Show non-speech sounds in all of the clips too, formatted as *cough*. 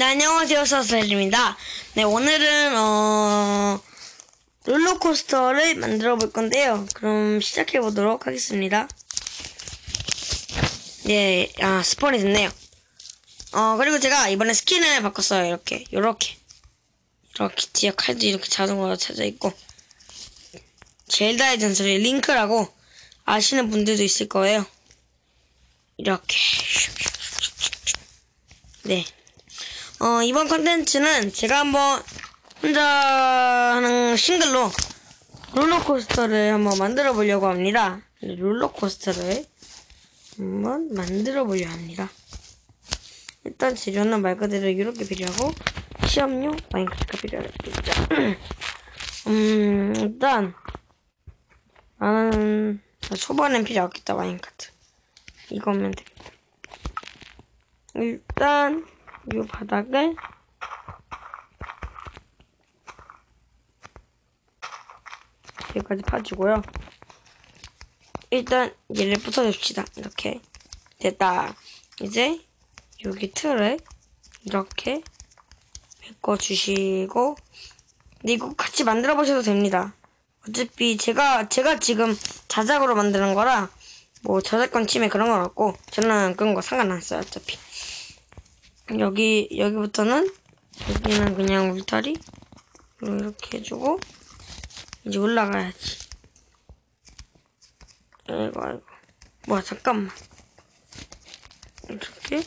네, 안녕하세요. 서스입니다. 네, 오늘은, 어, 롤러코스터를 만들어 볼 건데요. 그럼 시작해 보도록 하겠습니다. 네, 아, 스폰이 됐네요. 어, 그리고 제가 이번에 스킨을 바꿨어요. 이렇게, 요렇게. 이렇게 뒤에 칼도 이렇게 자동으로 찾아 있고. 젤다의 전설의 링크라고 아시는 분들도 있을 거예요. 이렇게. 네. 어, 이번 컨텐츠는 제가 한번 혼자 하는 싱글로 롤러코스터를 한번 만들어 보려고 합니다. 네, 롤러코스터를 한번 만들어 보려 합니다. 일단 재료는 말 그대로 이렇게 필요하고 시험용 마인크래프트가 필요하겠죠. *clears throat* 음, 일단 나는 초반엔 필요 없겠다 마인크래프트. 이거면 되겠다. 일단 이 바닥을 여기까지 파주고요. 일단 얘를 붙여줍시다. 이렇게 됐다. 이제 여기 틀을 이렇게 메꿔주시고 근데 이거 같이 만들어 보셔도 됩니다. 어차피 제가 제가 지금 자작으로 만드는 거라 뭐 저작권 침해 그런 건 없고 저는 그런 거 상관 안 써요 어차피. 여기 여기부터는 여기는 그냥 울타리 이렇게 해주고 이제 올라가야지. 아이고 아이고 뭐야 잠깐만 이렇게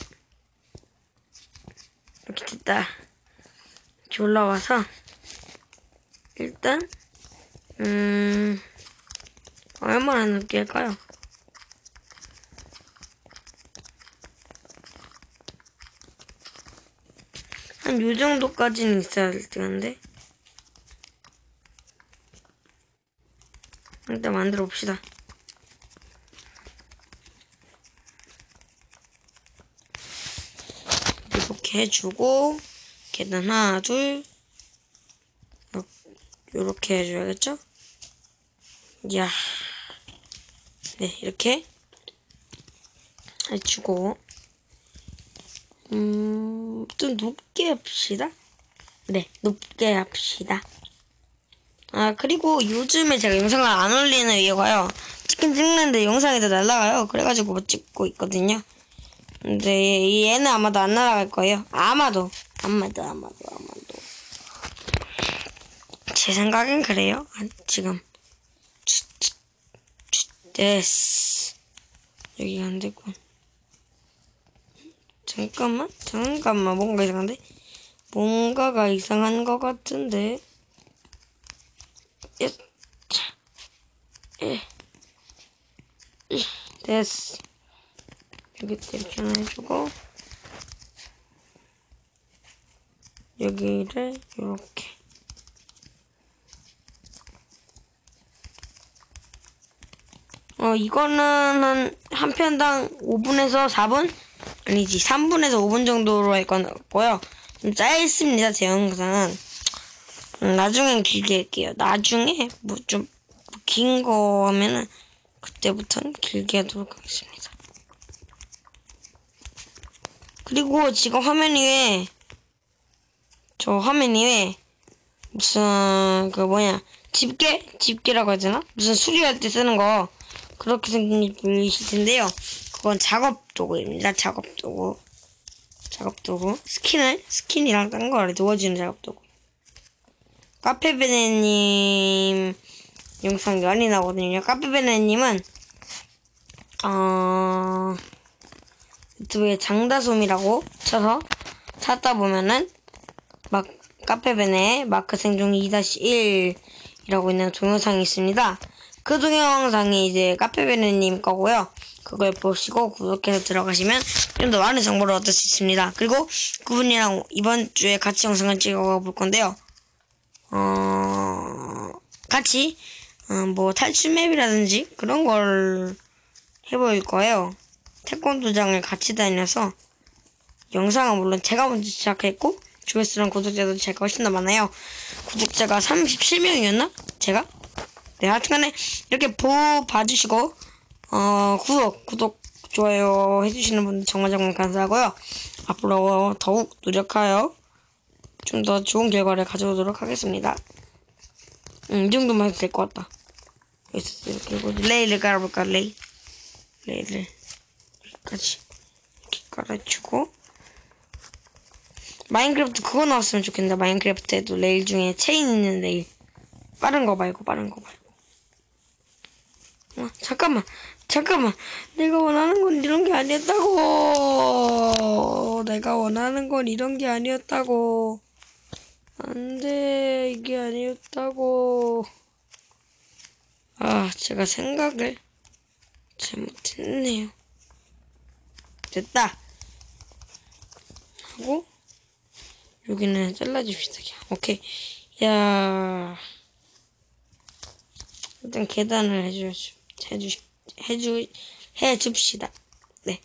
이렇게 됐다. 이렇게 올라와서 일단 음 얼마나 늦게 할까요? 한 요 정도까지는 있어야 될 텐데. 일단 만들어 봅시다. 이렇게 해주고, 계단 하나, 둘, 요렇게 해줘야겠죠? 야 네, 이렇게 해주고, 음, 좀 높게 합시다. 네, 높게 합시다. 아, 그리고 요즘에 제가 영상을 안 올리는 이유가요. 치킨 찍는데 영상이 다 날라가요. 그래가지고 못 찍고 있거든요. 근데 얘는 아마도 안 날아갈 거예요. 아마도. 아마도, 아마도, 아마도. 제 생각엔 그래요. 아, 지금. 됐어. 여기가 안 되고. 잠깐만, 잠깐만, 뭔가 이상한데? 뭔가가 이상한 것 같은데? 예, 차, 예, 이, 됐어. 여기 하나 해주고, 여기를 이렇게. 어, 이거는 한, 한 편당 5분에서 4분? 아니지, 3분에서 5분 정도로 할 거고요. 좀 짧습니다, 제 영상은. 음, 나중엔 길게 할게요. 나중에, 뭐 좀, 긴 거 하면은, 그때부터는 길게 하도록 하겠습니다. 그리고 지금 화면 위에, 저 화면 위에, 무슨, 그 뭐냐, 집게? 집게라고 해야 되나? 무슨 수리할 때 쓰는 거, 그렇게 생긴 게 보이실 텐데요. 그건 작업 도구입니다. 작업 도구. 작업 도구. 스킨을 스킨이랑 딴 거를 도와주는 작업 도구. 카페베네님 영상 많이 나오거든요. 카페베네님은 어 유튜브에 장다솜이라고 쳐서 찾다 보면은 막 카페베네 마크 생중 2-1이라고 있는 동영상이 있습니다. 그 동영상이 이제 카페베네님 거고요. 그걸 보시고 구독해서 들어가시면 좀 더 많은 정보를 얻을 수 있습니다. 그리고 그분이랑 이번 주에 같이 영상을 찍어 볼 건데요. 어, 같이, 어, 뭐, 탈출맵이라든지 그런 걸 해볼 거예요. 태권도장을 같이 다녀서 영상은 물론 제가 먼저 시작했고, 조회수랑 구독자도 제가 훨씬 더 많아요. 구독자가 37명이었나? 제가? 네, 하여튼간에 이렇게 보, 봐주시고, 어, 구독, 구독, 좋아요 해주시는 분들 정말 정말 감사하고요. 앞으로 더욱 노력하여 좀 더 좋은 결과를 가져오도록 하겠습니다. 음, 이 정도만 해도 될 것 같다. 이렇게 레일을 깔아볼까, 레일. 레일을 여기까지 이렇게 깔아주고 마인크래프트 그거 나왔으면 좋겠는데 마인크래프트에도 레일 중에 체인 있는 레일 빠른 거 말고 빠른 거 말고 어, 잠깐만 잠깐만. 내가 원하는 건 이런 게 아니었다고. 내가 원하는 건 이런 게 아니었다고. 안 돼 이게 아니었다고. 아 제가 생각을 잘못했네요. 됐다. 하고 여기는 잘라줍시다. 오케이. 야. 일단 계단을 해주 해주 해주 해줍시다. 네.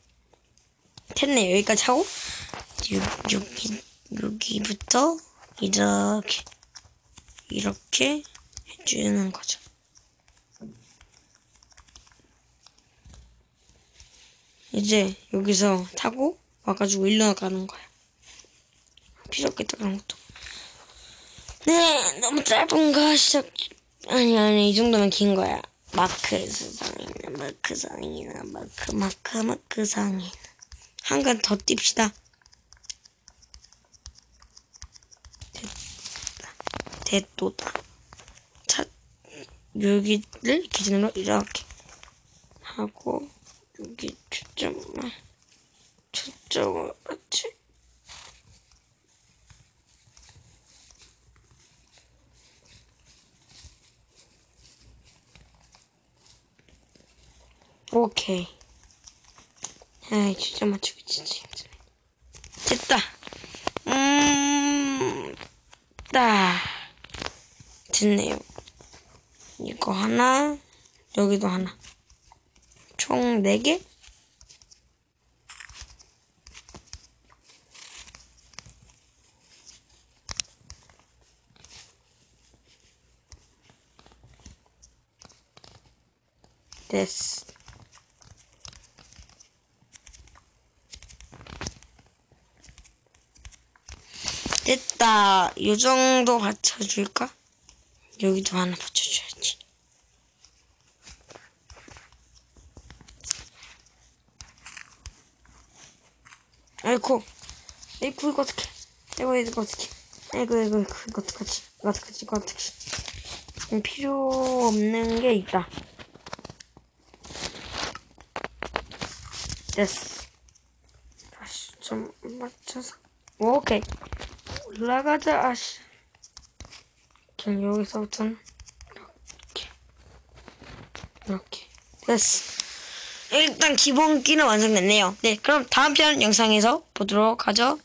됐네. 여기까지 하고 여, 여기 여기부터 이렇게 이렇게 해주는 거죠. 이제 여기서 타고 와가지고 일로 가는 거야. 필요 없겠다 그런 것도. 네 너무 짧은가 시작 아니 아니 이 정도면 긴 거야 마크 상이나 마크 상이나 마크 마크 마크 상이나 한칸더 띱시다. 됐다. 됐도다. 차 여기를 기준으로 이렇게 하고 여기 초점만 초점을 맞지 오케이. 아이, 진짜 맞추기 진짜 힘드네. 됐다. 음, 따. 됐네요. 이거 하나, 여기도 하나. 총 4개? 됐어. 됐다. 요 정도 받쳐줄까? 여기도 하나 받쳐줘야지. 아이고, 아이고, 이거 어떡해. 아이고, 이거 어떡해. 아이고, 이거, 이거 어떡하지. 이거 어떡하지, 이거 어떡하지. 음, 필요 없는 게 있다. 됐어. 다시 좀 맞춰서. 오케이. 올라가자, 아씨. 그냥 여기서부터는 이렇게. 이렇게. 됐어. 일단 기본기는 완성됐네요. 네, 그럼 다음 편 영상에서 보도록 하죠.